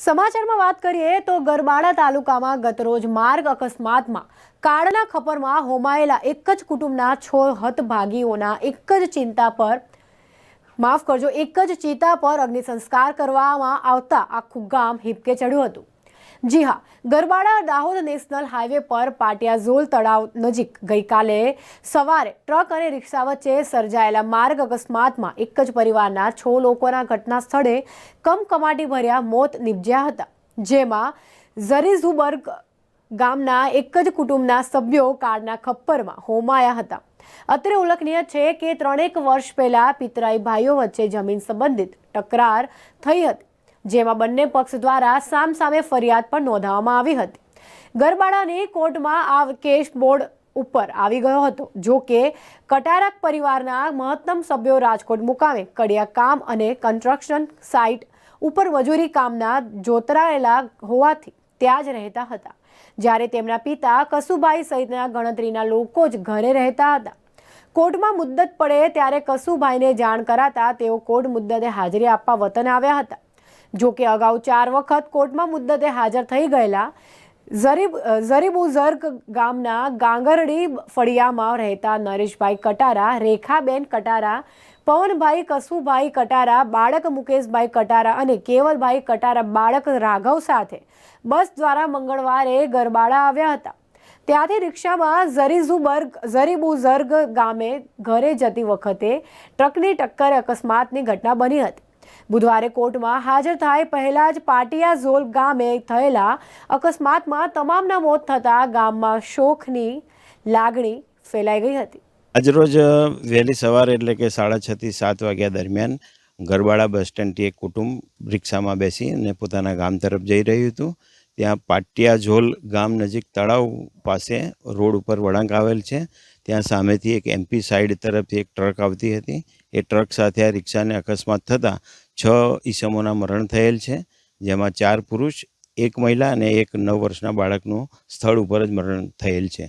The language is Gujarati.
સમાચારમાં વાત કરીએ તો ગરબાડા તાલુકામાં ગતરોજ માર્ગ અકસ્માતમાં કાળના ખપરમાં હોમાયેલા એક જ કુટુંબના છ હતભાગીઓના એક જ ચિંતા પર માફ કરજો, એક જ ચિતા પર અગ્નિ સંસ્કાર કરવામાં આવતા આખું ગામ હિપકે ચડ્યું હતું. જી હા, ગરબાડા દાહોદ નેશનલ હાઈવે પર પાટિયાઝોલ તળાવ નજીક ગઈકાલે સવારે ટ્રક અને રિક્ષા વચ્ચે સર્જાયેલા માર્ગ અકસ્માતમાં એક જ પરિવારના છ લોકોના ઘટના સ્થળે કમકમાટી ભર્યા મોત નિપજ્યા હતા. જેમાં ઝરીઝુબર્ગ ગામના એક જ કુટુંબના સભ્યો કાળના ખપ્પરમાં હોમાયા હતા. અત્રે ઉલ્લેખનીય છે કે ત્રણેક વર્ષ પહેલા પિતરાઈ ભાઈઓ વચ્ચે જમીન સંબંધિત તકરાર થઈ હતી. જેમાં બંને પક્ષ દ્વારા સામસામે ફરિયાદ પણ નોંધાવવામાં આવી હતી. ગરબાડાની કોર્ટમાં આ કેસ બોર્ડ ઉપર આવી ગયો હતો, જો કે કટારક પરિવારના મહત્તમ સભ્યો રાજકોટ મુકામે કડિયા કામ અને કન્સ્ટ્રક્શન સાઇટ ઉપર મજૂરી કામના જોતરાયેલા હોવાથી ત્યાં જ રહેતા હતા. જ્યારે તેમના પિતા કસુભાઈ સહિતના ગણતરીના લોકો જ ઘરે રહેતા હતા. કોર્ટમાં મુદ્દત પડે ત્યારે કસુભાઈને જાણ કરાતા તેઓ કોર્ટ મુદ્દતે હાજરી આપવા વતન આવ્યા હતા. જો કે અગાઉ ચાર વખત કોર્ટમાં મુદ્દતે હાજર થઈ ગયેલા ઝરીબ ઝરીબુઝર્ગ ગામના ગાંગરડી ફળિયામાં રહેતા નરેશભાઈ કટારા, રેખાબેન કટારા, પવનભાઈ કસુભાઈ કટારા, બાળક મુકેશભાઈ કટારા અને કેવલભાઈ કટારા બાળક રાઘવ સાથે બસ દ્વારા મંગળવારે ગરબાડા આવ્યા હતા. ત્યાંથી રિક્ષામાં ઝરીઝુબર્ગ ઝરીબુઝર્ગ ગામે ઘરે જતી વખતે ટ્રકની ટક્કર અકસ્માતની ઘટના બની હતી. બુધવારે કોર્ટમાં હાજર થાય પહેલા જ પાટિયા ઝોલ ગામે થયેલા અકસ્માતમાં તમામના મોત થતાં ગામમાં શોખની લાગણી ફેલાઈ ગઈ હતી. આજરોજ વહેલી સવારે એટલે કે સાડા છ થી સાત વાગ્યા દરમિયાન ગરબાડા બસ સ્ટેન્ડથી એક કુટુંબ રિક્ષામાં બેસી અને પોતાના ગામ તરફ જઈ રહ્યું હતું. ત્યાં પાટિયાઝોલ ગામ નજીક તળાવ પાસે રોડ ઉપર વળાંક આવેલ છે. ત્યાં સામેથી એક એમપી સાઈડ તરફથી એક ટ્રક આવતી હતી. એ ટ્રક સાથે આ રિક્ષાને અકસ્માત થતાં છ ઈસમોના મરણ થયેલ છે, જેમાં ચાર પુરુષ, એક મહિલા અને એક નવ વર્ષના બાળકનું સ્થળ ઉપર જ મરણ થયેલ છે.